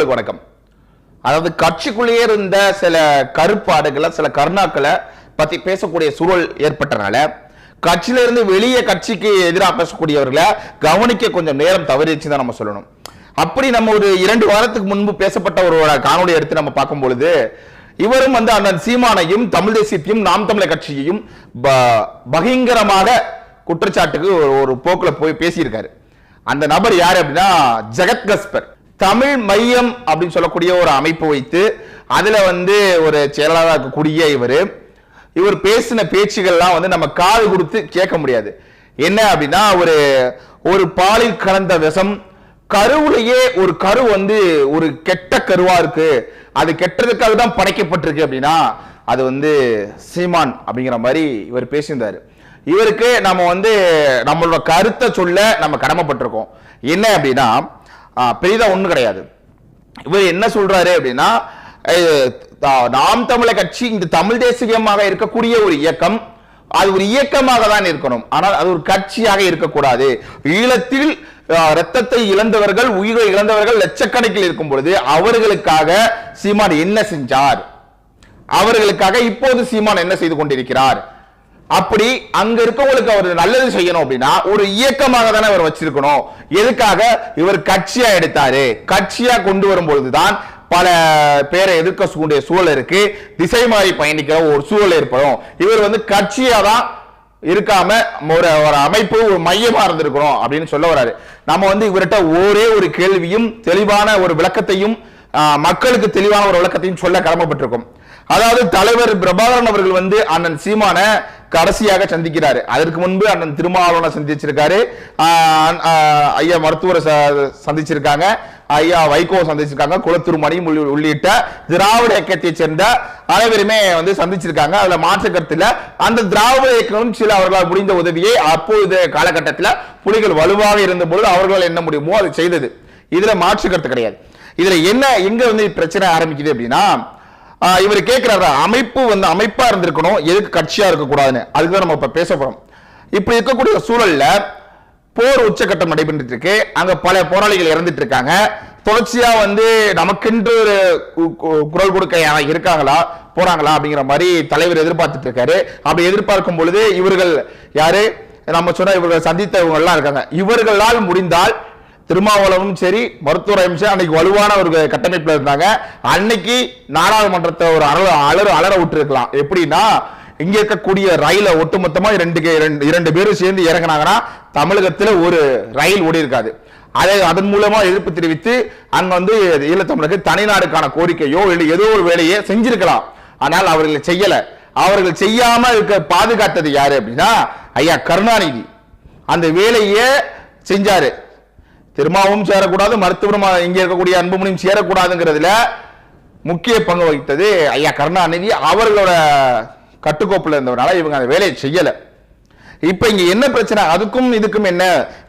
உறவுகளுக்கு வணக்கம். அதாவது கட்சிக்குள்ளேயே இருந்த சில கருப்பாடுகளை சில கருணாக்களை பத்தி பேசக்கூடிய சூழல் ஏற்பட்டனால கட்சியில இருந்து வெளியே கட்சிக்கு எதிராக பேசக்கூடியவர்களை கவனிக்க கொஞ்சம் நேரம் தவறிச்சு தான் நம்ம சொல்லணும். அப்படி நம்ம ஒரு இரண்டு வாரத்துக்கு முன்பு பேசப்பட்ட ஒரு காணொலி எடுத்து நம்ம பார்க்கும் பொழுது இவரும் வந்து அண்ணன் சீமானையும் தமிழ் தேசியத்தையும் நாம் தமிழர் கட்சியையும் ப- பகிங்கரமாக குற்றச்சாட்டுக்கு ஒரு- போக்குல போய் பேசியிருக்காரு. அந்த நபர் யாரு அப்படின்னா ஜெகத் கஸ்பர். தமிழ் மையம் அப்படின்னு சொல்லக்கூடிய ஒரு அமைப்பு வைத்து அதுல வந்து ஒரு செயலாளராக இருக்கக்கூடிய இவர். இவர் பேசின பேச்சுகள்லாம் வந்து நம்ம காது கொடுத்து கேட்க முடியாது. என்ன அப்படின்னா ஒரு ஒரு பாலில் கலந்த விஷம் கருவுலையே ஒரு கரு வந்து ஒரு கெட்ட கருவா இருக்கு. அது கெட்டதுக்காக தான் படைக்கப்பட்டிருக்கு அப்படின்னா அது வந்து சீமான் அப்படிங்கிற மாதிரி இவர் பேசியிருந்தாரு. இவருக்கு நம்ம வந்து நம்மளோட கருத்தை சொல்ல நம்ம கடமைப்பட்டிருக்கோம். என்ன அப்படின்னா பெரிதா ஒன்றும் கிடையாது. இவர் என்ன சொல்றாரு அப்படின்னா நாம் தமிழர் கட்சி இந்த தமிழ் தேசியமாக இருக்கக்கூடிய ஒரு இயக்கம் அது ஒரு இயக்கமாக தான் இருக்கணும். ஆனால் அது ஒரு கட்சியாக இருக்கக்கூடாது. ஈழத்தில் ரத்தத்தை இழந்தவர்கள் உயிரை இழந்தவர்கள் லட்சக்கணக்கில் இருக்கும் பொழுது அவர்களுக்காக சீமான் என்ன செஞ்சார்? அவர்களுக்காக இப்போது சீமான் என்ன செய்து கொண்டிருக்கிறார்? அப்படி அங்க இருக்கவங்களுக்கு அவர் நல்லது செய்யணும் அப்படின்னா ஒரு இயக்கமாக தானே அவர் வச்சிருக்கணும். எதுக்காக? இவர் கட்சியா எடுத்தாரு. கட்சியா கொண்டு வரும்பொழுதுதான் பல பேரை எதிர்க்கக்கூடிய சூழல் இருக்கு. திசை மாறி பயணிக்கிற ஒரு சூழல் ஏற்படும். இவர் வந்து கட்சியா தான் இருக்காம ஒரு ஒரு அமைப்பு ஒரு மையமா இருந்திருக்கணும் அப்படின்னு சொல்ல வராரு நம்ம வந்து இவர்கிட்ட ஒரே ஒரு கேள்வியும் தெளிவான ஒரு விளக்கத்தையும் மக்களுக்கு தெளிவான ஒரு விளக்கத்தையும் சொல்ல கடமைப்பட்டிருக்கோம். அதாவது தலைவர் பிரபாகரன் அவர்கள் வந்து அண்ணன் சீமான கடைசியாக சந்திக்கிறாரு. அதற்கு முன்பு அண்ணன் திருமாவளவனை சந்திச்சிருக்காரு. ஐயா மருத்துவரை ச- சந்திச்சிருக்காங்க. ஐயா வைகோ சந்திச்சிருக்காங்க. குளத்தூர் மணி உள்ளிட்ட திராவிட இயக்கத்தை சேர்ந்த அனைவருமே வந்து சந்திச்சிருக்காங்க. அதுல மாற்று கருத்துல அந்த திராவிட இயக்கம் சில அவர்களால் முடிந்த உதவியை அப்போது காலகட்டத்தில் புலிகள் வலுவாக இருந்த பொழுது அவர்களால் என்ன முடியுமோ அதை செய்தது. இதுல மாற்று கருத்து கிடையாது. இதுல என்ன எங்க வந்து பிரச்சனை ஆரம்பிக்குது அப்படின்னா இவர் கேட்கிறாரு அமைப்பு வந்து அமைப்பா இருந்திருக்கணும் எதுக்கு கட்சியா இருக்கக்கூடாதுன்னு. அதுக்கு தான் நம்ம இப்ப பேச போறோம். இப்படி இருக்கக்கூடிய சூழல்ல போர் உச்சக்கட்டம் நடைபெற்று இருக்கு அங்க பல போராளிகள் இறந்துட்டு இருக்காங்க தொடர்ச்சியா வந்து நமக்கென்று ஒரு கு- கு- குரல் கொடுக்க இருக்காங்களா போறாங்களா அப்படிங்கிற மாதிரி தலைவர் எதிர்பார்த்துட்டு இருக்காரு அப்படி எதிர்பார்க்கும் பொழுது இவர்கள் யாரு? நம்ம சொன்ன இவர்கள் சந்தித்தவங்க எல்லாம் இருக்காங்க. இவர்களால் முடிந்தால் திருமாவளவனும் சரி மருத்துவர் சரி அன்னைக்கு வலுவான ஒரு கட்டமைப்பில் இருந்தாங்க. அன்னைக்கு நாடாளுமன்றத்தை ஒரு அலற அலர அலற விட்டுருக்கலாம். எப்படின்னா இங்க இருக்கக்கூடிய ரயில ஒட்டுமொத்தமா ரெண்டு இரண்டு- பேரும் சேர்ந்து இறங்குனாங்கன்னா தமிழகத்துல ஒரு ரயில் ஓடி இருக்காது. அதை அதன் மூலமா எதிர்ப்பு தெரிவித்து அங்க வந்து ஈழத்தமிழருக்கு தனிநாடுக்கான கோரிக்கையோ இல்லை ஏதோ ஒரு வேலையை செஞ்சிருக்கலாம். ஆனால் அவர்கள் செய்யல. அவர்கள் செய்யாம இருக்க பாதுகாத்தது யாரு அப்படின்னா ஐயா கருணாநிதி. அந்த வேலையை செஞ்சாரு. திருமாவும் சேரக்கூடாது மருத்துவரும் இங்கே இருக்கக்கூடிய அன்புமணியும் சேரக்கூடாதுங்கிறதுல முக்கிய பங்கு வகித்தது ஐயா கருணாநிதி. அவர்களோட கட்டுக்கோப்புல இருந்தவனால இவங்க அந்த வேலையை செய்யலை. இப்ப இங்க என்ன பிரச்சனை? அதுக்கும் இதுக்கும் என்ன?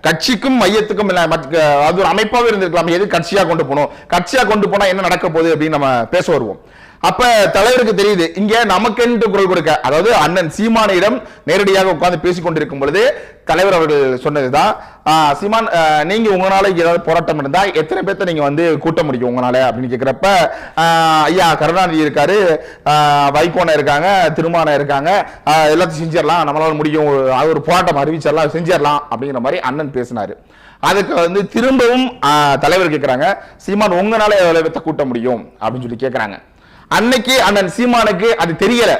கட்சிக்கும் மையத்துக்கும் என்ன? அது ஒரு அமைப்பாகவே இருந்திருக்கலாம். எது கட்சியா கொண்டு போகணும் கட்சியா கொண்டு போனால் என்ன நடக்க போகுது அப்படின்னு நம்ம பேச வருவோம். அப்ப தலைவருக்கு தெரியுது இங்க நமக்கென்று குரல் கொடுக்க. அதாவது அண்ணன் சீமானிடம் நேரடியாக உட்கார்ந்து பேசிக் கொண்டிருக்கும் பொழுது தலைவர் அவர்கள் சொன்னதுதான் சீமான் நீங்க உங்களால ஏதாவது போராட்டம் இருந்தா எத்தனை பேர்த்த நீங்க வந்து கூட்ட முடியும் உங்களால? அப்படின்னு கேக்குறப்ப ஐயா கருணாநிதி இருக்காரு ஆஹ், வைகோன இருக்காங்க திருமான இருக்காங்க எல்லாத்தையும் செஞ்சிடலாம் நம்மளால முடியும் ஒரு- அது ஒரு போராட்டம் அறிவிச்சிடலாம் செஞ்சிடலாம் அப்படிங்கிற மாதிரி அண்ணன் பேசினாரு. அதுக்கு வந்து திரும்பவும் தலைவர் கேட்கிறாங்க சீமான் உங்களால எவ்வளவு பேர்த்த கூட்ட முடியும்? அப்படின்னு சொல்லி கேட்கிறாங்க அன்னைக்கு அண்ணன் சீமானுக்கு அது தெரியல.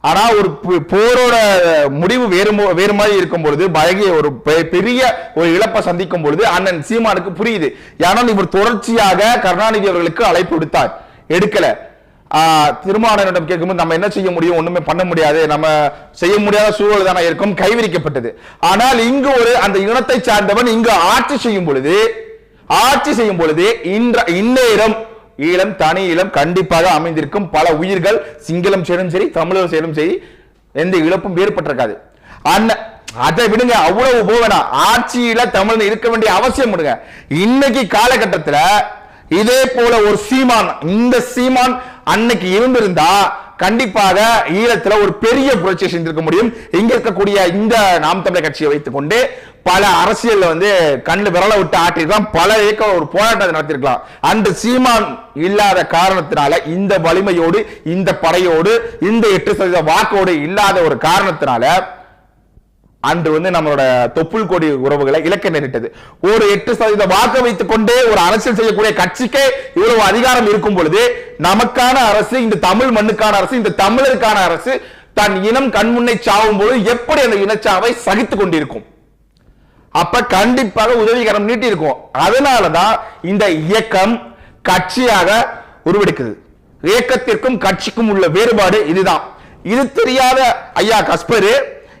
ஆனா ஒரு பு- போரோட முடிவு வேறு வேறு மாதிரி இருக்கும் பொழுது பழகிய ஒரு பெ- பெரிய ஒரு இழப்பை சந்திக்கும் பொழுது அண்ணன் சீமானுக்கு புரியுது. ஏன்னா இவர் தொடர்ச்சியாக கருணாநிதி அவர்களுக்கு அழைப்பு விடுத்தார். எடுக்கல. ஆஹ் திருமாவளவனிடம் கேட்கும்போது நம்ம என்ன செய்ய முடியும்? ஒண்ணுமே பண்ண முடியாது. நம்ம செய்ய முடியாத சூழல் தானே இருக்கும். கைவிரிக்கப்பட்டது. ஆனால் இங்கு ஒரு அந்த இனத்தை சார்ந்தவன் இங்கு ஆட்சி செய்யும் பொழுது ஆட்சி செய்யும் பொழுது இன்ற இந்நேரம் ஈழம் தனி ஈழம் கண்டிப்பாக அமைந்திருக்கும் பல உயிர்கள் சிங்களம் சேரும் சரி தமிழர் சேரும் சரி எந்த இழப்பும் ஏற்பட்டிருக்காது அண்ண அதை விடுங்க அவ்வளவு போவேனா? ஆட்சியில தமிழ் இருக்க வேண்டிய அவசியம் விடுங்க. இன்னைக்கு காலகட்டத்துல இதே போல ஒரு சீமான் இந்த சீமான் அன்னைக்கு இருந்திருந்தா கண்டிப்பாக ஈழத்துல ஒரு பெரிய புரட்சி செஞ்சிருக்க முடியும். இங்க இருக்கக்கூடிய இந்த நாம் தமிழர் கட்சியை வைத்துக்கொண்டு பல அரசியல் வந்து கண்ணு விரல விட்டு ஆட்டிருக்கலாம் பல இயக்க ஒரு போராட்டத்தை நடத்திருக்கலாம் அன்று சீமான் இல்லாத காரணத்தினால இந்த வலிமையோடு இந்த படையோடு இந்த எட்டு சதவீத வாக்கோடு இல்லாத ஒரு காரணத்தினால அன்று வந்து நம்மளோட தொப்புள் கொடி உறவுகளை இலக்க நேரிட்டது. ஒரு எட்டு சதவீத வாக்கு வைத்துக் கொண்டே ஒரு அரசியல் செய்யக்கூடிய கட்சிக்கே இவ்வளவு அதிகாரம் இருக்கும் பொழுது நமக்கான அரசு இந்த தமிழ் மண்ணுக்கான அரசு இந்த தமிழருக்கான அரசு தன் இனம் கண்முன்னை சாவும் போது எப்படி அந்த இனச்சாவை சகித்துக் கொண்டிருக்கும்? அப்ப கண்டிப்பாக உதவிகரம் நீட்டி இருக்கும் அதனாலதான் இந்த இயக்கம் கட்சியாக உருவெடுக்குது. இயக்கத்திற்கும் கட்சிக்கும் உள்ள வேறுபாடு இதுதான். இது தெரியாத ஐயா கஸ்பரு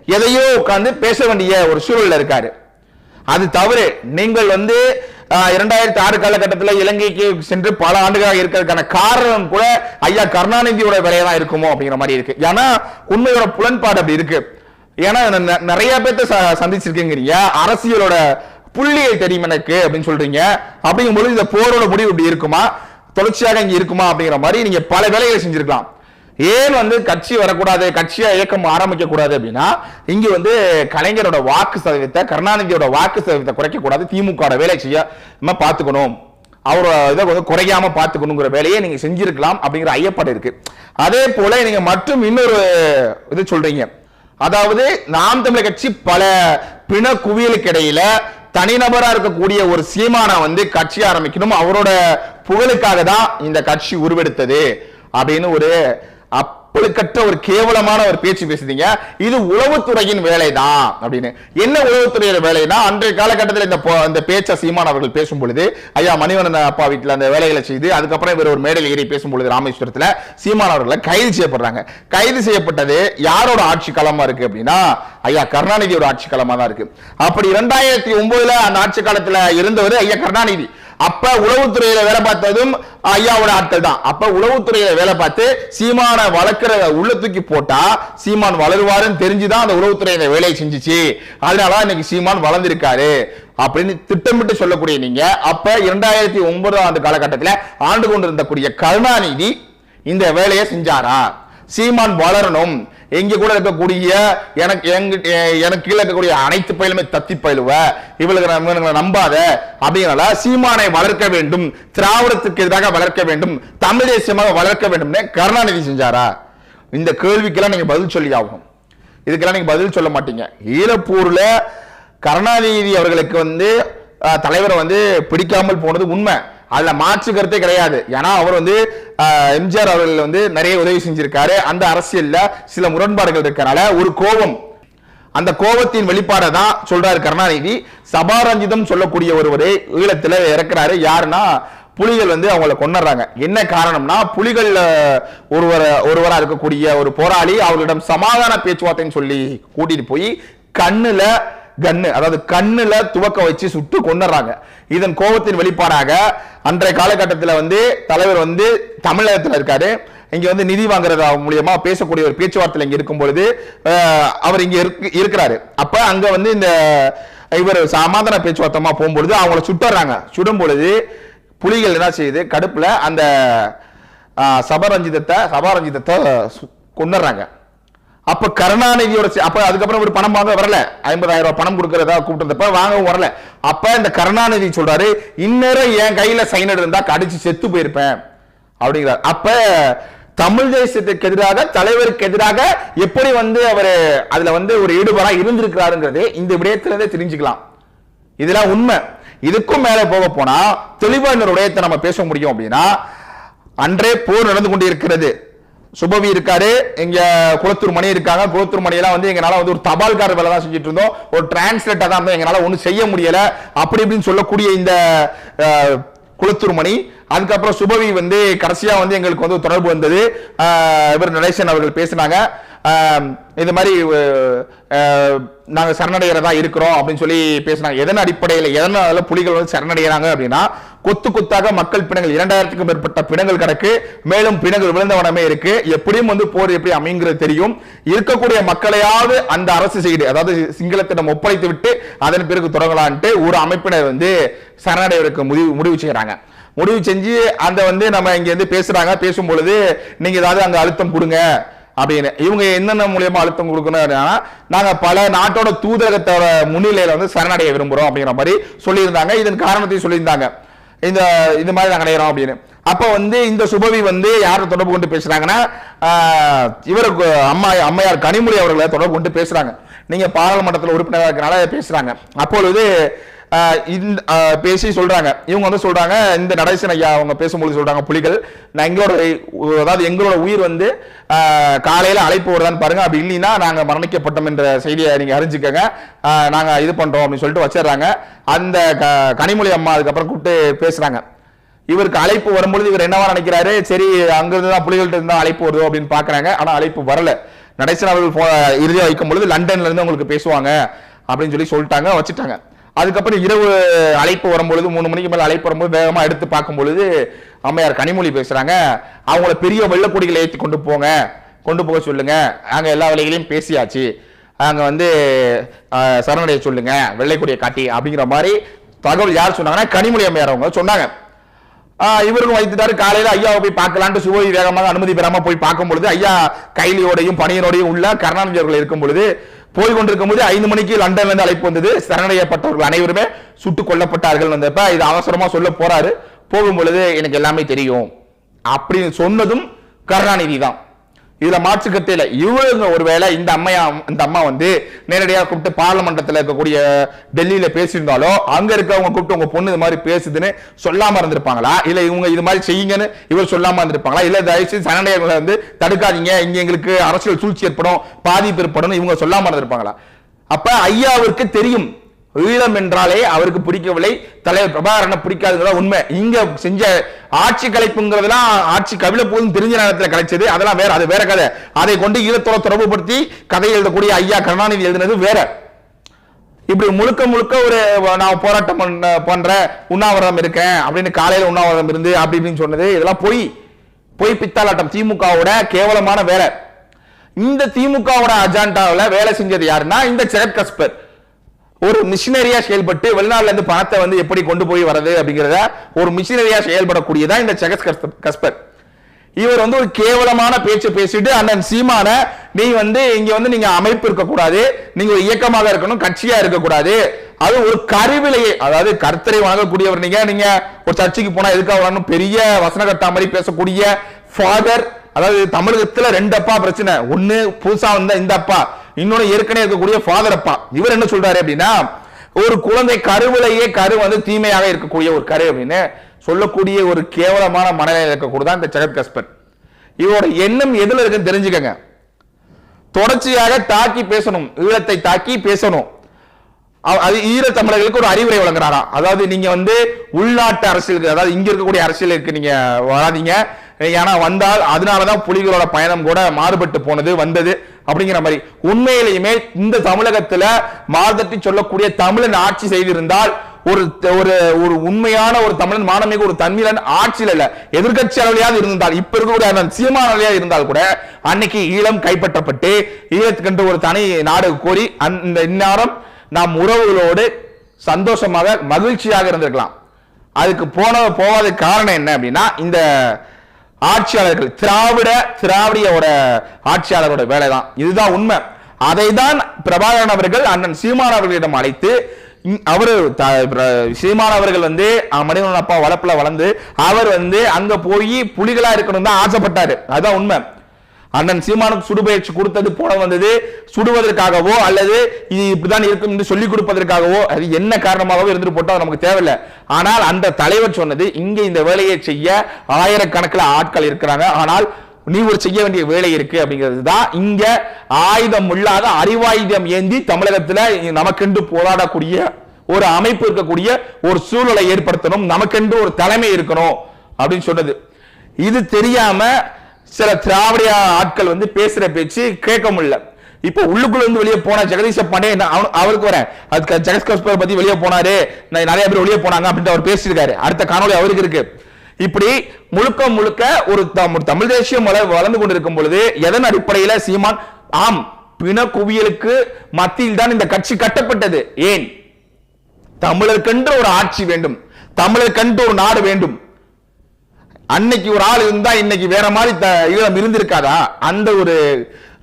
எதையோ உட்கார்ந்து பேச வேண்டிய ஒரு சூழல்ல இருக்காரு. அது தவறு. நீங்கள் வந்து இரண்டாயிரத்தி ஆறு காலகட்டத்தில் இலங்கைக்கு சென்று பல ஆண்டுகளாக இருக்கிறதுக்கான காரணம் கூட ஐயா கருணாநிதியோட விலையா தான் இருக்குமோ அப்படிங்கிற மாதிரி இருக்கு. ஏன்னா உண்மையோட புலன்பாடு அப்படி இருக்கு. ஏன்னா நிறைய பேர்த்த ச- சந்திச்சிருக்கீங்க அரசியலோட புள்ளியை தெரியும் எனக்கு அப்படின்னு சொல்றீங்க. அப்படிங்கும்போது இந்த போரோட முடிவு இப்படி இருக்குமா? தொடர்ச்சியாக இங்க இருக்குமா? அப்படிங்கிற மாதிரி நீங்க பல வேலைகளை செஞ்சிருக்கலாம். ஏன் வந்து கட்சி வரக்கூடாது கட்சியா இயக்கம் ஆரம்பிக்க கூடாது அப்படின்னா இங்க வந்து கலைஞரோட வாக்கு சதவீதத்தை கருணாநிதியோட வாக்கு சதவீதத்தை குறைக்க கூடாது திமுக வேலை செய்ய நம்ம பார்த்துக்கணும். அவர் இதை வந்து குறையாம பார்த்துக்கணுங்கிற வேலையை நீங்க செஞ்சிருக்கலாம் அப்படிங்கிற ஐயப்பாடு இருக்கு. அதே போல நீங்க மற்றும் இன்னொரு இது சொல்றீங்க. அதாவது நாம் தமிழர் கட்சி பல பிண குவியலுக்கு இடையில தனிநபரா இருக்கக்கூடிய ஒரு சீமானா வந்து கட்சி ஆரம்பிக்கணும். அவரோட புகழுக்காக தான் இந்த கட்சி உருவெடுத்தது அப்படின்னு ஒரு அப்பழுக்கற்ற ஒரு கேவலமான ஒரு பேச்சு பேசுதீங்க. இது உளவுத்துறையின் வேலைதான் அப்படின்னு. என்ன உளவுத்துறையோட வேலைனா அன்றைய காலகட்டத்தில் இந்த இந்த பேச்சை சீமான் அவர்கள் பேசும் பொழுது ஐயா மணிவண்ணன் அப்பா வீட்டில் அந்த வேலைகளை செய்து அதுக்கப்புறம் இவர் ஒரு மேடையில் ஏறி பேசும் பொழுது ராமேஸ்வரத்தில் சீமான் அவர்களை கைது செய்யப்படுறாங்க. கைது செய்யப்பட்டது யாரோட ஆட்சி காலமா இருக்கு அப்படின்னா ஐயா கருணாநிதியோட ஆட்சி காலமா தான் இருக்கு. அப்படி இரண்டாயிரத்தி ஒன்பதுல அந்த ஆட்சி காலத்தில் இருந்தவர் ஐயா கருணாநிதி. அப்ப உளவுத்துறையில வேலை பார்த்ததும் ஐயாவோட ஆட்கள் தான். அப்ப உளவுத்துறையில வேலை பார்த்து சீமான வளர்க்கிற உள்ள தூக்கி போட்டா சீமான் வளருவாருன்னு தெரிஞ்சுதான் அந்த உளவுத்துறையில வேலையை செஞ்சுச்சு. அதனாலதான் இன்னைக்கு சீமான் வளர்ந்திருக்காரு. அப்படின்னு திட்டமிட்டு சொல்லக்கூடிய நீங்க அப்ப இரண்டாயிரத்தி ஒன்பதாம் ஆண்டு காலகட்டத்தில் ஆண்டு கொண்டிருந்தக்கூடிய கருணாநிதி இந்த வேலையை செஞ்சாரா? சீமான் வளரணும். எங்க கூட இருக்கக்கூடிய எனக்கு எங்க எனக்கு கீழே இருக்கக்கூடிய அனைத்து பயிலுமே தத்தி பயிலுவ. இவளுக்கு நம்பாத. அப்படிங்கிறனால சீமானை வளர்க்க வேண்டும். திராவிடத்துக்கு எதிராக வளர்க்க வேண்டும். தமிழ் தேசியமாக வளர்க்க வேண்டும்னு கருணாநிதி செஞ்சாரா? இந்த கேள்விக்கெல்லாம் நீங்க பதில் சொல்லி ஆகணும். இதுக்கெல்லாம் நீங்க பதில் சொல்ல மாட்டீங்க. ஈழப்பூர்ல கருணாநிதி அவர்களுக்கு வந்து தலைவரை வந்து பிடிக்காமல் போனது உண்மை. அதுல மாற்று கருத்தே கிடையாது. ஏன்னா அவர் வந்து எம்ஜிஆர் அவர்கள் வந்து நிறைய உதவி செஞ்சிருக்காரு. அந்த அரசியல்ல சில முரண்பாடுகள் இருக்கிறனால ஒரு கோபம். அந்த கோபத்தின் வெளிப்பாடை தான் சொல்றாரு கருணாநிதி. சபாரஞ்சிதம் சொல்லக்கூடிய ஒருவர் ஈழத்துல இறக்குறாரு. யாருன்னா புலிகள் வந்து அவங்கள கொண்டுறாங்க என்ன காரணம்னா புலிகள் ஒருவர ஒருவரா இருக்கக்கூடிய ஒரு போராளி அவர்களிடம் சமாதான பேச்சுவார்த்தைன்னு சொல்லி கூட்டிட்டு போய் கண்ணுல கண்ணு அதாவது கண்ணுல துவக்க வச்சு சுட்டு கொண்டுறாங்க இதன் கோபத்தின் வெளிப்பாடாக அன்றைய காலகட்டத்தில் வந்து தலைவர் வந்து தமிழகத்தில் இருக்காரு. இங்க வந்து நிதி வாங்குறது மூலியமா பேசக்கூடிய ஒரு பேச்சுவார்த்தையில் இங்க இருக்கும் பொழுது அவர் இங்க இருக்கிறாரு. அப்ப அங்க வந்து இந்த இவர் சமாதான பேச்சுவார்த்தமா போகும்பொழுது அவங்கள சுட்டுறாங்க. சுடும் பொழுது புலிகள் என்ன செய்யுது? கடுப்புல அந்த சபரஞ்சிதத்தை சபாரஞ்சிதத்தை கொண்டுறாங்க அப்ப கருணாநிதியோட அப்ப அதுக்கப்புறம் ஒரு பணம் வாங்க வரல. ஐம்பதாயிரம் ரூபாய் பணம் கொடுக்கறதா கூப்பிட்டப்ப வாங்கவும் வரல. அப்ப இந்த கருணாநிதி சொல்றாரு இந்நேரம் என் கையில சைன் இருந்தா கடிச்சு செத்து போயிருப்பேன். அப்படிங்கிறார். அப்ப தமிழ் தேசத்துக்கு எதிராக தலைவருக்கு எதிராக எப்படி வந்து அவர் அதுல வந்து ஒரு ஈடுபாடா இருந்திருக்கிறாருங்கிறது இந்த விடயத்திலிருந்தே தெரிஞ்சுக்கலாம். இதெல்லாம் உண்மை. இதுக்கும் மேல போக போனா தெளிவா இன்னொரு விடயத்தை நம்ம பேச முடியும் அப்படின்னா அன்றே போர் நடந்து கொண்டிருக்கிறது. சுபவி இருக்காரு. எங்க குளத்தூர் மணி இருக்காங்க. குளத்தூர் மணியெல்லாம் வந்து எங்களால வந்து ஒரு தபால்கார வேலை தான் செஞ்சுட்டு இருந்தோம். ஒரு டிரான்ஸ்லேட்டர் தான் இருந்தோம் எங்களால ஒன்றும் செய்ய முடியல. அப்படி இப்படின்னு சொல்லக்கூடிய இந்த குளத்தூர் மணி அதுக்கப்புறம் சுபவி வந்து கடைசியா வந்து எங்களுக்கு வந்து தொடர்பு வந்தது. இவர் நடேசன் அவர்கள் பேசினாங்க. இந்த மாதிரி நாங்கள் நாங்க சரணடைகிறதா இருக்கிறோம் அப்படின்னு சொல்லி பேசினாங்க. எதன் அடிப்படையில் எதனால புலிகள் வந்து சரணடைகிறாங்க அப்படின்னா கொத்து கொத்தாக மக்கள் பிணங்கள் இரண்டாயிரத்துக்கும் மேற்பட்ட பிணங்கள் கிடக்கு. மேலும் பிணங்கள் விழுந்த வனமே இருக்கு. எப்படியும் வந்து போர் எப்படி அமைங்கிறது தெரியும். இருக்கக்கூடிய மக்களையாவது அந்த அரசு செய்து அதாவது சிங்களத்திடம் ஒப்படைத்து விட்டு அதன் பிறகு தொடங்கலான்ட்டு ஒரு அமைப்பினர் வந்து சரணடைவதற்கு முடிவு முடிவு செய்கிறாங்க முடிவு செஞ்சு அந்த வந்து நம்ம இங்க வந்து பேசுறாங்க பேசும் பொழுது நீங்க ஏதாவது அங்க அழுத்தம் கொடுங்க அப்படின்னு. இவங்க என்னென்ன மூலியமா அழுத்தம் கொடுக்கணும் நாங்கள் நாங்க பல நாட்டோட தூதரகத்தோட முன்னிலையில வந்து சரணடைய விரும்புறோம் அப்படிங்கிற மாதிரி சொல்லியிருந்தாங்க. இதன் காரணத்தையும் சொல்லியிருந்தாங்க. இந்த இந்த மாதிரி நாங்கள் அடையிறோம் அப்படின்னு. அப்போ வந்து இந்த சுபவி வந்து யாரை தொடர்பு கொண்டு பேசுறாங்கன்னா இவருக்கு அம்மா அம்மையார் கனிமொழி அவர்களை தொடர்பு கொண்டு பேசுறாங்க. நீங்க பாராளுமன்றத்தில் உறுப்பினராக இருக்கிறனால பேசுறாங்க. அப்பொழுது பேசி சொல்றாங்க. இவங்க வந்து சொல்றாங்க இந்த நடேசன் ஐயா அவங்க பேசும்போது சொல்றாங்க புலிகள் நான் எங்களோட அதாவது எங்களோட உயிர் வந்து காலையில் காலையில அழைப்பு வருதான்னு பாருங்க. அப்படி இல்லைன்னா நாங்க மரணிக்கப்பட்டோம் என்ற செய்தியை நீங்க அறிஞ்சுக்கங்க. நாங்கள் நாங்க இது பண்றோம் அப்படின்னு சொல்லிட்டு வச்சிடுறாங்க. அந்த க- கனிமொழி அம்மா அதுக்கப்புறம் கூப்பிட்டு பேசுறாங்க. இவருக்கு அழைப்பு வரும்பொழுது இவர் என்னவா நினைக்கிறாரு? சரி அங்கிருந்து தான் புலிகள்கிட்ட இருந்தால் அழைப்பு வருதோ அப்படின்னு பாக்குறாங்க. ஆனா அழைப்பு வரல. நடேசன் அவர்கள் இறுதியாக வைக்கும் பொழுது லண்டன்ல இருந்து உங்களுக்கு பேசுவாங்க அப்படின்னு சொல்லி சொல்லிட்டாங்க வச்சுட்டாங்க. அதுக்கப்புறம் இரவு அழைப்பு வரும்பொழுது மூணு மணிக்கு மேலே அழைப்பு வரும்போது வேகமாக எடுத்து பார்க்கும் பொழுது அம்மையார் கனிமொழி பேசுகிறாங்க அவங்கள பெரிய வெள்ளக்கொடிகளை ஏற்றி கொண்டு போங்க கொண்டு போக சொல்லுங்க. நாங்கள் எல்லா வேலைகளையும் பேசியாச்சு. நாங்கள் வந்து சரணடைய சொல்லுங்க வெள்ளைக்கொடியை காட்டி அப்படிங்கிற மாதிரி தகவல் யார் சொன்னாங்கன்னா கனிமொழி அம்மையார் அவங்க சொன்னாங்க. இவருக்கும் வைத்துட்டாரு காலையில் ஐயாவை போய் பார்க்கலான்ட்டு சுவை வேகமாக அனுமதி பெறாமல் போய் பார்க்கும் பொழுது ஐயா கைலியோடையும் பணியனோடையும் உள்ள கருணாநிதி அவர்கள் இருக்கும் பொழுது போய் கொண்டிருக்கும் போது ஐந்து மணிக்கு லண்டன்ல இருந்து அழைப்பு வந்தது. சரணடையப்பட்டவர்கள் அனைவருமே சுட்டுக் கொல்லப்பட்டார்கள் வந்தப்ப இது அவசரமா சொல்ல போறாரு. போகும் பொழுது எனக்கு எல்லாமே தெரியும். அப்படின்னு சொன்னதும் கருணாநிதி தான். இதுல மாற்று இல்லை. இவங்க ஒருவேளை இந்த அம்மையா இந்த அம்மா வந்து நேரடியாக கூப்பிட்டு பார்லமெண்டத்துல இருக்கக்கூடிய டெல்லியில பேசியிருந்தாலோ அங்க இருக்கவங்க கூப்பிட்டு உங்க பொண்ணு இது மாதிரி பேசுதுன்னு சொல்லாம இருந்திருப்பாங்களா? இல்ல இவங்க இது மாதிரி செய்யுங்கன்னு இவர் சொல்லாம இருந்திருப்பாங்களா? இல்ல தயவுசெய்து சனநாயகங்களை வந்து தடுக்காதீங்க. இங்க எங்களுக்கு அரசியல் சூழ்ச்சி ஏற்படும் பாதிப்பு ஏற்படும் இவங்க சொல்லாம இருந்திருப்பாங்களா? அப்ப ஐயாவிற்கு தெரியும். ஈழம் என்றாலே அவருக்கு பிடிக்கவில்லை. தலைவர் பிரபாகரனை பிடிக்காதுங்கிறதா உண்மை. இங்க செஞ்ச ஆட்சி கலைப்புங்கிறதுலாம் ஆட்சி கவிழ போதும் தெரிஞ்ச நேரத்தில் கிடைச்சது. அதெல்லாம் வேற அது வேற கதை. அதை கொண்டு ஈழத்தோட தொடர்புபடுத்தி கதை எழுதக்கூடிய ஐயா கருணாநிதி எழுதினது வேற. இப்படி முழுக்க முழுக்க ஒரு நான் போராட்டம் பண்ண பண்றேன் உண்ணாவிரதம் இருக்கேன் அப்படின்னு காலையில உண்ணாவிரதம் இருந்து அப்படி இப்படின்னு சொன்னது. இதெல்லாம் பொய். பொய் பித்தாலாட்டம். திமுகவோட கேவலமான வேலை. இந்த திமுகவோட அஜாண்டாவில் வேலை செஞ்சது யாருன்னா இந்த ஜெகத் கஸ்பர். ஒரு மிஷினரியா செயல்பட்டு வெளிநாட்டுல இருந்து பணத்தை வந்து எப்படி கொண்டு போய் வரது அப்படிங்கிறத ஒரு மிஷினரியா செயல்படக்கூடியதா இந்த செகஸ் கஸ்பர்- இவர் வந்து ஒரு கேவலமான பேச்சு பேசிட்டு அண்ணன் சீமான நீ வந்து இங்க வந்து நீங்க அமைப்பு இருக்கக்கூடாது. நீங்க ஒரு இயக்கமாக இருக்கணும் கட்சியா இருக்கக்கூடாது. அது ஒரு கருவிலையே. அதாவது கர்த்தரை வணங்கக்கூடியவர் நீங்க நீங்க ஒரு சர்ச்சைக்கு போனா எதுக்காக வரணும் பெரிய வசன கட்டா மாதிரி பேசக்கூடிய ஃபாதர் அதாவது தமிழகத்துல ரெண்டு அப்பா பிரச்சனை. ஒன்னு புதுசா வந்த இந்த அப்பா. இன்னொன்னு ஏற்கனவே இருக்கக்கூடிய ஃபாதர் அப்பா. இவர் என்ன சொல்றாரு அப்படின்னா ஒரு குழந்தை கருவிலேயே கரு வந்து தீமையாக இருக்கக்கூடிய ஒரு கரு அப்படின்னு சொல்லக்கூடிய ஒரு கேவலமான மனநிலையில் இருக்கக்கூடியதான் இந்த ஜெகத் கஸ்பர். இவரோட எண்ணம் எதுல இருக்குன்னு தெரிஞ்சுக்கங்க. தொடர்ச்சியாக தாக்கி பேசணும் ஈழத்தை தாக்கி பேசணும். அது ஈர தமிழர்களுக்கு ஒரு அறிவுரை வழங்குறாரா. அதாவது நீங்க வந்து உள்நாட்டு அரசியலுக்கு அதாவது இங்க இருக்கக்கூடிய அரசியலுக்கு நீங்க வராதீங்க. ஏன்னா வந்தால் அதனாலதான் புலிகளோட பயணம் கூட மாறுபட்டு போனது வந்தது அப்படிங்கிற மாதிரி. உண்மையிலேயுமே இந்த தமிழகத்துல மாறுதட்டி சொல்லக்கூடிய தமிழன் ஆட்சி செய்திருந்தால் ஒரு ஒரு ஒரு உண்மையான ஒரு தமிழன் மாணமிகு ஒரு தமிழன் ஆட்சியில் இல்ல. எதிர்க்கட்சி அளவிலையாவது இருந்தால் இப்ப இருக்கக்கூடிய அண்ணன் சீமான அளவியாக இருந்தால் கூட அன்னைக்கு ஈழம் கைப்பற்றப்பட்டு ஈழத்துக்கென்று ஒரு தனி நாடு கோரி அந்த இந்நேரம் நாம் உறவுகளோடு சந்தோஷமாக மகிழ்ச்சியாக இருந்திருக்கலாம். அதுக்கு போன போகாத காரணம் என்ன அப்படின்னா இந்த ஆட்சியாளர்கள் திராவிட திராவிடியோட ஆட்சியாளரோட வேலைதான். இதுதான் உண்மை. அதை தான் பிரபாகரன் அவர்கள் அண்ணன் சீமான் அவர்களிடம் அழைத்து அவரு த- பிர- சீமான் அவர்கள் வந்து மனிதன் அப்பா வளப்புல வளர்ந்து அவர் வந்து அங்க போய் புலிகளா இருக்கணும் தான் ஆசைப்பட்டாரு. அதுதான் உண்மை. அண்ணன் சீமானுக்கு சுடுபயிற்சி கொடுத்தது போல வந்தது. சுடுவதற்காகவோ அல்லது இது இப்படிதான் இருக்கும் என்று சொல்லிக் கொடுப்பதற்காகவோ அது என்ன காரணமாகவோ இருந்துட்டு போட்டால் நமக்கு தேவையில்லை. ஆனால் அந்த தலைவர் சொன்னது இங்கே இந்த வேலையை செய்ய ஆயிரக்கணக்கில் ஆட்கள் இருக்கிறாங்க. ஆனால் நீ ஒரு செய்ய வேண்டிய வேலை இருக்கு. அப்படிங்கிறது தான் இங்க ஆயுதம் இல்லாத அறிவாயுதம் ஏந்தி தமிழகத்துல நமக்கென்று போராடக்கூடிய ஒரு அமைப்பு இருக்கக்கூடிய ஒரு சூழலை ஏற்படுத்தணும். நமக்கென்று ஒரு தலைமை இருக்கணும் அப்படின்னு சொன்னது. இது தெரியாம சில திராவிட ஆட்கள் வந்து பேசுற பேச்சு கேட்க முடியல. இப்போ உள்ளுக்குள்ள இருந்து வெளியே போன ஜெகதீஷ பாண்டே நான் அவருக்கு வரேன். அதுக்கு ஜெகத் கஸ்பர் பத்தி வெளியே போனாரு. நிறைய பேர் வெளியே போனாங்க அப்படின்ட்டு அவர் பேசியிருக்காரு. அடுத்த காணொளி அவருக்கு இருக்கு. இப்படி முழுக்க முழுக்க ஒரு தம்- ஒரு தமிழ் தேசியம் வளர்ந்து கொண்டிருக்கும் பொழுது எதன் அடிப்படையில சீமான் ஆம் பிண குவியலுக்கு மத்தியில் தான் இந்த கட்சி கட்டப்பட்டது. ஏன்? தமிழர்கென்று ஒரு ஆட்சி வேண்டும். தமிழர்கென்று ஒரு நாடு வேண்டும். அன்னைக்கு ஒரு ஆள் இருந்தா இன்னைக்கு வேற மாதிரி த- ஈழம் இருந்திருக்காதா? அந்த ஒரு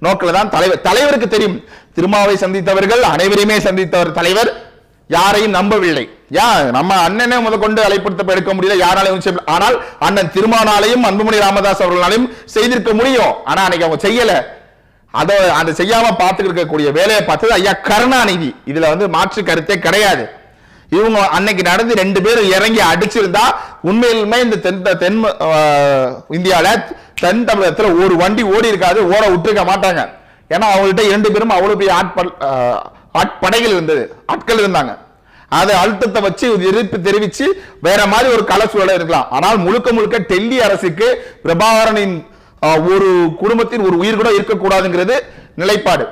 நோக்கில தான் தலைவர். தலைவருக்கு தெரியும். திருமாவை சந்தித்தவர்கள் அனைவரையுமே சந்தித்தவர் தலைவர் யாரையும் நம்பவில்லை. யா நம்ம அண்ணனே முதற்கொண்டு அழைப்படுத்த எடுக்க முடியல யாராலையும் ஆனால் அண்ணன் திருமானாலையும் அன்புமணி ராமதாஸ் அவர்களாலையும் செய்திருக்க முடியும். ஆனா அன்னைக்கு அவங்க செய்யல. அதை அதை செய்யாம பார்த்துட்டு இருக்கக்கூடிய வேலையை பார்த்தது ஐயா கருணாநிதி. இதுல வந்து மாற்று கருத்தே கிடையாது. இவங்க அன்னைக்கு நடந்து ரெண்டு பேரும் இறங்கி அடிச்சிருந்தா உண்மையிலுமே இந்த தென் தென் ஆஹ், தென் தமிழகத்துல ஒரு வண்டி ஓடி இருக்காது ஓட விட்டுருக்க மாட்டாங்க. ஏன்னா அவங்கள்ட்ட இரண்டு பேரும் அவ்வளவு பெரிய ஆட்பல் ஆட்படைகள் இருந்தது. ஆட்கள் இருந்தாங்க. அதை அழுத்தத்தை வச்சு எதிர்ப்பு தெரிவிச்சு வேற மாதிரி ஒரு கள சூழல இருக்கலாம். ஆனால் முழுக்க முழுக்க டெல்லி அரசுக்கு பிரபாகரனின் ஒரு குடும்பத்தின் ஒரு உயிர் கூட இருக்கக்கூடாதுங்கிறது நிலைப்பாடு.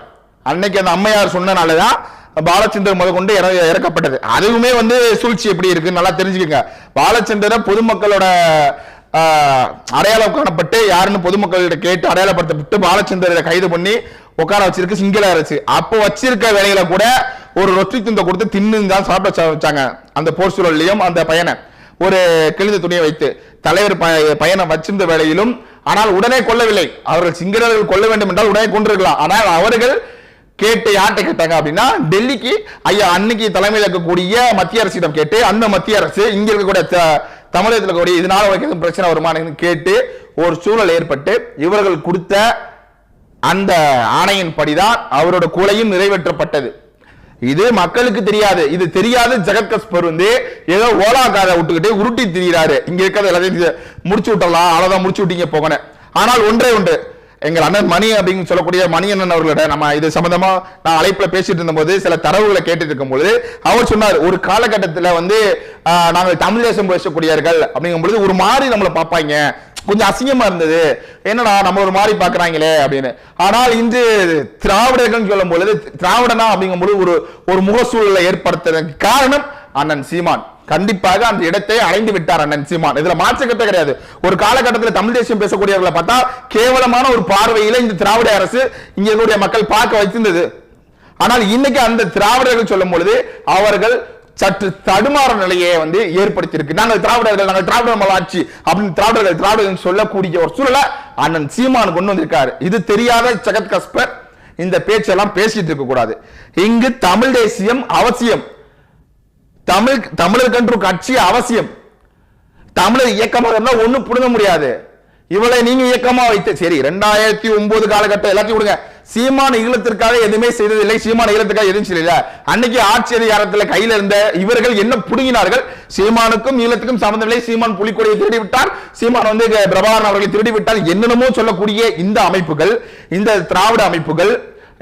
அன்னைக்கு அந்த அம்மையார் சொன்னனாலதான் பாலச்சந்தர் முத கொண்டு இற- இறக்கப்பட்டது. அதுவுமே வந்து சூழ்ச்சி எப்படி இருக்கு? நல்லா தெரிஞ்சுக்கோங்க. பாலச்சந்தரை பொதுமக்களோட அடையாளம் காணப்பட்டு யாருன்னு பொதுமக்கள்கிட்ட கேட்டு அடையாளப்படுத்தப்பட்டு பாலச்சந்தரை கைது பண்ணி உட்கார வச்சிருக்கு சிங்கள அரசு. அப்போ வச்சிருக்க வேலையில கூட ஒரு ரொட்டி துண்டை கொடுத்து தின்னு தான் சாப்பிட வச்சாங்க. அந்த போர் சூழல்லையும் அந்த பையனை. ஒரு கிழிந்த துணியை வைத்து தலைவர் ப- பையனை வச்சிருந்த வேளையிலும் ஆனால் உடனே கொல்லவில்லை. அவர்கள் சிங்களர்கள் கொல்ல வேண்டும் என்றால் உடனே கொண்டிருக்கலாம் ஆனால் அவர்கள் கேட்டு யார்கிட்ட கேட்டாங்க அப்படின்னா டெல்லிக்கு ஐயா அன்னைக்கு தலைமையில் இருக்கக்கூடிய மத்திய அரசிடம் கேட்டு அந்த மத்திய அரசு இங்க இருக்கக்கூடிய த- தமிழகத்தில் இருக்கக்கூடிய இதனால உனக்கு எதுவும் பிரச்சனை வருமானு கேட்டு ஒரு சூழல் ஏற்பட்டு இவர்கள் கொடுத்த அந்த ஆணையின் படிதான் அவரோட கூலையும் நிறைவேற்றப்பட்டது. இது மக்களுக்கு தெரியாது. இது தெரியாது ஜெகத்கஸ் கஸ்பர் வந்து ஏதோ ஓலா காரை விட்டுக்கிட்டு உருட்டி திரியிறாரு. இங்க இருக்கிறது எல்லாத்தையும் முடிச்சு விட்டலாம் அவ்வளவுதான் முடிச்சு விட்டீங்க போகணும் ஆனால் ஒன்றே ஒன்று எங்கள் அண்ணன் மணி அப்படின்னு சொல்லக்கூடிய மணி அண்ணன் அவர்களிட நம்ம இது சம்பந்தமா நான் அழைப்புல பேசிட்டு இருந்தபோது சில தரவுகளை கேட்டுட்டு இருக்கும்போது அவர் சொன்னார் ஒரு காலகட்டத்தில் வந்து நாங்கள் தமிழ் தேசம் பேசக்கூடியவர்கள். அப்படிங்கும் பொழுது ஒரு மாதிரி நம்மளை பார்ப்பாங்க. கொஞ்சம் அசிங்கமா இருந்தது. என்னடா நம்ம ஒரு மாதிரி பாக்குறாங்களே அப்படின்னு. ஆனால் இன்று திராவிடர்கள் சொல்லும் பொழுது திராவிடனா அப்படிங்கும் பொழுது ஒரு ஒரு முகசூழலை ஏற்படுத்துறதுக்கு காரணம் அண்ணன் சீமான். கண்டிப்பாக அந்த இடத்தை அடைந்து விட்டார் அண்ணன் சீமான். இதுல மாற்றக்கட்ட கிடையாது. ஒரு காலகட்டத்தில் தமிழ் தேசியம் பேசக்கூடியவர்களை பார்த்தா கேவலமான ஒரு பார்வையில இந்த திராவிட அரசு இங்க மக்கள் பார்க்க வைத்திருந்தது. ஆனால் இன்னைக்கு அந்த திராவிடர்கள் சொல்லும் பொழுது அவர்கள் சற்று தடுமாற நிலையை வந்து ஏற்படுத்தியிருக்கு. நாங்கள் திராவிடர்கள் நாங்கள் திராவிட மலாட்சி அப்படின்னு திராவிடர்கள் திராவிடர்கள் சொல்லக்கூடிய ஒரு சூழலை அண்ணன் சீமான் கொண்டு வந்திருக்காரு. இது தெரியாத ஜெகத் கஸ்பர் இந்த பேச்செல்லாம் பேசிட்டு இருக்க கூடாது இங்கு தமிழ் தேசியம் அவசியம். தமிழ் தமிழருக்கென்று கட்சி அவசியம். தமிழர் இயக்கமாக இருந்தால் ஒன்றும் புடுங்க முடியாது. இவளை நீங்க இயக்கமா வைத்து சரி ரெண்டாயிரத்தி ஒன்பது காலகட்டம் எல்லாத்தையும் விடுங்க. சீமான ஈழத்திற்காக எதுவுமே செய்ததில்லை. சீமான ஈழத்துக்காக எதுவும் செய்யல. அன்னைக்கு ஆட்சி அதிகாரத்தில் கையில இருந்த இவர்கள் என்ன புடுங்கினார்கள்? சீமானுக்கும் ஈழத்துக்கும் சம்பந்தமில்லை சீமான் புலிக்கொடியை திருடி விட்டார் சீமான் வந்து பிரபாகரன் அவர்களை திருடி விட்டால் என்னென்னமோ சொல்லக்கூடிய இந்த அமைப்புகள் இந்த திராவிட அமைப்புகள்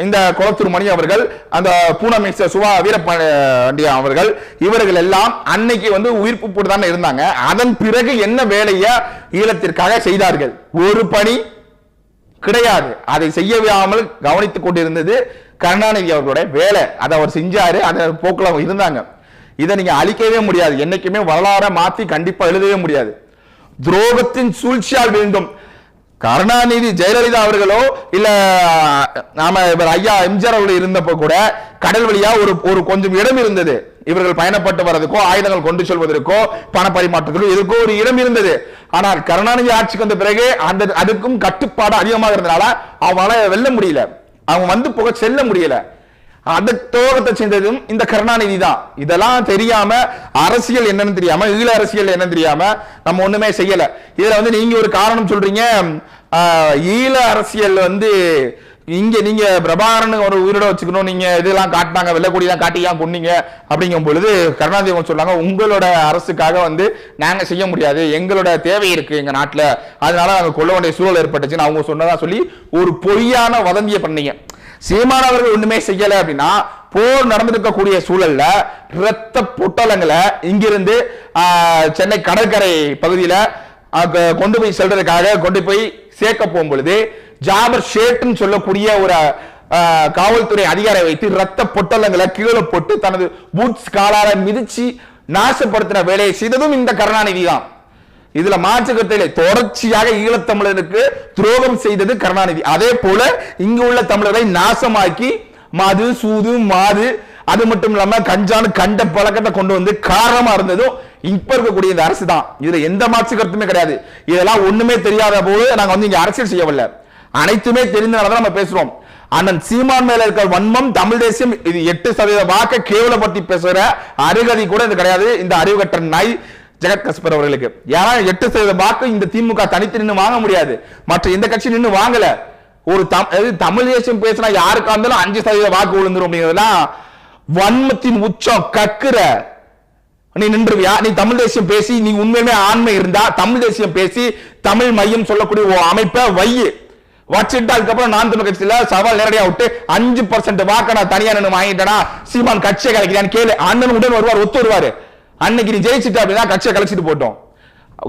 இந்த குளத்தூர் மணி அவர்கள் அந்த பூனமேசர் சுவா வீரபாண்டிய அவர்கள் இவர்கள் எல்லாம் அன்னைக்கு வந்து உயிர்ப்பு போட்டு தானே இருந்தாங்க. அதன் பிறகு என்ன வேலையை ஈழத்திற்காக செய்தார்கள்? ஒரு பணி கிடையாது. அதை செய்யாமல் கவனித்துக் கொண்டிருந்தது கருணாநிதி அவர்களுடைய வேலை. அதை அவர் செஞ்சாரு அந்த போக்கில் அவங்க இருந்தாங்க. இதை நீங்க அழிக்கவே முடியாது. என்னைக்குமே வரலாற மாத்தி கண்டிப்பா எழுதவே முடியாது. துரோகத்தின் சூழ்ச்சியால் வேண்டும். கருணாநிதி ஜெயலலிதா அவர்களோ இல்ல நாம இவர் ஐயா எம்ஜிஆர் அவர்கள் இருந்தப்போ கூட கடல் வழியா ஒரு ஒரு கொஞ்சம் இடம் இருந்தது. இவர்கள் பயணப்பட்டு வர்றதுக்கோ ஆயுதங்கள் கொண்டு செல்வதற்கோ பண பரிமாற்றத்திலோ எதுக்கோ ஒரு இடம் இருந்தது. ஆனால் கருணாநிதி ஆட்சிக்கு வந்த பிறகு அந்த அதுக்கும் கட்டுப்பாடு அதிகமாக இருந்தனால அவனால வெல்ல முடியல. அவங்க வந்து போக செல்ல முடியல. அந்த துரோகத்தை செஞ்சதும் இந்த கருணாநிதி தான் இதெல்லாம் தெரியாம அரசியல் என்னன்னு தெரியாம ஈழ அரசியல் என்னன்னு தெரியாம நம்ம ஒண்ணுமே செய்யல. இதுல வந்து நீங்க ஒரு காரணம் சொல்றீங்க. ஈழ அரசியல் வந்து இங்க நீங்க பிரபாகரன் ஒரு உயிரோட வச்சுக்கணும். நீங்க இதெல்லாம் காட்டினாங்க வெள்ளக்கூடியெல்லாம் காட்டி ஏன் கொன்னீங்க? அப்படிங்கும் பொழுது கருணாநிதி சொல்றாங்க உங்களோட அரசுக்காக வந்து நாங்க செய்ய முடியாது. எங்களோட தேவை இருக்கு எங்க நாட்டுல. அதனால நாங்க கொள்ள வேண்டிய சூழல் ஏற்பட்டுச்சுன்னு அவங்க சொன்னதா சொல்லி ஒரு பொய்யான வதந்தியை பண்ணீங்க. சீமான் அவர்கள் ஒண்ணுமே செய்யல அப்படின்னா போர் நடந்திருக்கக்கூடிய சூழல்ல இரத்த பொட்டலங்களை இங்கிருந்து ஆஹ், சென்னை கடற்கரை பகுதியில கொண்டு போய் செல்றதுக்காக கொண்டு போய் சேர்க்க போகும் பொழுது ஜாபர் ஷேட்னு சொல்லக்கூடிய ஒரு காவல்துறை அதிகாரி வைத்து ரத்த பொட்டலங்களை கீழே போட்டு தனது பூட்ஸ் காலால மிதிச்சு நாசப்படுத்தின வேலையை செய்ததும் இந்த கருணாநிதி தான் இதுல மாற்றுக்கத்திலே தொடர்ச்சியாக ஈழத்தமிழருக்கு துரோகம் செய்தது கருணாநிதி. அதே போல இங்கு உள்ள தமிழரை நாசமாக்கி மது சூது மாது அது மட்டும் இல்லாம கஞ்சானு கண்ட பழக்கத்தை கொண்டு வந்து காரணமா இருந்ததும் இப்ப இருக்கக்கூடிய இந்த அரசு தான். இதுல எந்த மாற்று கருத்துமே கிடையாது. இதெல்லாம் ஒண்ணுமே தெரியாத போது நாங்க வந்து இங்க அரசியல் செய்யவில்லை. அனைத்துமே தெரிந்தனால நம்ம பேசுறோம். அண்ணன் சீமான் மேல இருக்கிற வன்மம் தமிழ் தேசியம் இது எட்டு சதவீத வாக்க கேவலப்படுத்தி பேசுற அருகதி கூட இது கிடையாது. இந்த அறிவுகட்ட நாய் ஜெகத் கஸ்பர் அவர்களுக்கு. ஏன்னா எட்டு சதவீத வாக்கு இந்த திமுக தனித்து நின்று வாங்க முடியாது. மற்ற எந்த கட்சி நின்று வாங்கல. ஒரு தம் தமிழ் தேசியம் பேசினா யாருக்கா இருந்தாலும் அஞ்சு சதவீத வாக்கு விழுந்துரும் அப்படிங்கிறதுலாம் வன்மத்தின் உச்சம் கக்குற. நீ நின்றுவியா? நீ தமிழ் தேசியம் பேசி நீ உண்மையுமே ஆண்மை இருந்தா தமிழ் தேசியம் பேசி தமிழ் மையம் சொல்லக்கூடிய அமைப்பை வையு வச்சுட்டு அதுக்கப்புறம் நான் தமிழ் கட்சியில சவால் நேரடியா விட்டு அஞ்சு பர்சன்ட் வாக்க நான் தனியா நின்று வாங்கிட்டேனா? சீமான் கட்சியை கலைக்கிறான்னு கேளு. அண்ணன் உடன் வருவார் ஒத்து வருவாரு. அன்னைக்கு நீ ஜெயிச்சுட்ட அப்படின்னா கட்சியை கலைச்சிட்டு போட்டோம்.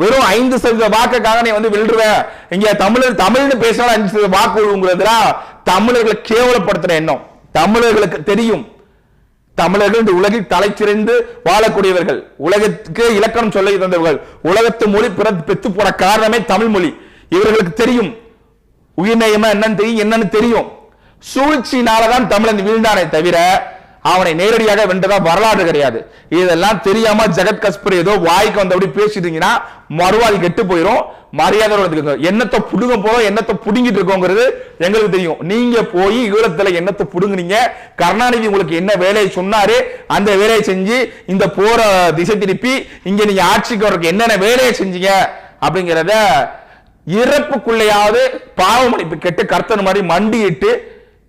வெறும் ஐந்து சதவீத வாக்குக்காக நீ வந்து விழுடுவேன் இங்க தமிழர் தமிழ்னு பேசினாலும் அஞ்சு சதவீத வாக்கு விழுங்கிறதுனா தமிழர்களை கேவலப்படுத்துற எண்ணம். தமிழர்களுக்கு தெரியும். தமிழர்கள் இந்த உலகில் தலைச்சிறந்து வாழக்கூடியவர்கள். உலகத்துக்கு இலக்கணம் சொல்ல தந்தவர்கள். உலகத்து மொழி பிற பெத்து போற காரணமே தமிழ் மொழி. இவர்களுக்கு தெரியும். உயிர்நயமா என்னன்னு தெரியும். என்னன்னு தெரியும். சூழ்ச்சியினாலதான் தமிழன் வீழ்ந்தானே தவிர அவனை நேரடியாக வென்றதா வரலாறு கிடையாது. இதெல்லாம் தெரியாம ஜெகத் கஸ்பர் ஏதோ வாய்க்கு வந்தபடி பேசிட்டீங்கன்னா மறுவாதி கெட்டு போயிடும் மரியாதை வளர்த்துக்கோங்க எண்ணத்தை புடுங்க போறோம் எண்ணத்தை புடுங்கிட்டு இருக்கோங்கிறது எங்களுக்கு தெரியும். நீங்க போய் ஈழத்துல எண்ணத்தை புடுங்குனீங்க? கருணாநிதி உங்களுக்கு என்ன வேலையை சொன்னாரு? அந்த வேலையை செஞ்சு இந்த போற திசை திருப்பி இங்க நீங்க ஆட்சிக்கு வரக்கு என்னென்ன வேலையை செஞ்சீங்க? அப்படிங்கிறத இறப்புக்குள்ளையாவது பாவமளிப்பு கெட்டு கர்த்தன் மாதிரி மண்டியிட்டு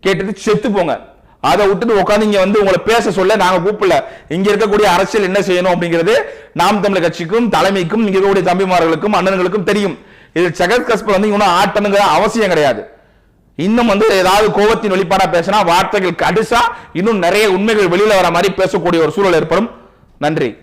கேட்டுட்டு செத்து போங்க. அதை விட்டுட்டு உட்காந்து இங்க வந்து உங்களை பேச சொல்ல நாங்க கூப்பிடல. இங்க இருக்கக்கூடிய அரசியல் என்ன செய்யணும் அப்படிங்கிறது நாம் தமிழர் கட்சிக்கும் தலைமைக்கும் இங்க இருக்கக்கூடிய தம்பிமார்களுக்கும் அண்ணன்களுக்கும் தெரியும். இது ஜெகத் கஸ்பர் வந்து இன்னும் ஆட்டணுங்கிற அவசியம் கிடையாது. இன்னும் வந்து ஏதாவது கோபத்தின் வெளிப்பாடா பேசினா வார்த்தைகள் கடுசா இன்னும் நிறைய உண்மைகள் வெளியில வர மாதிரி பேசக்கூடிய ஒரு சூழல் ஏற்படும். நன்றி.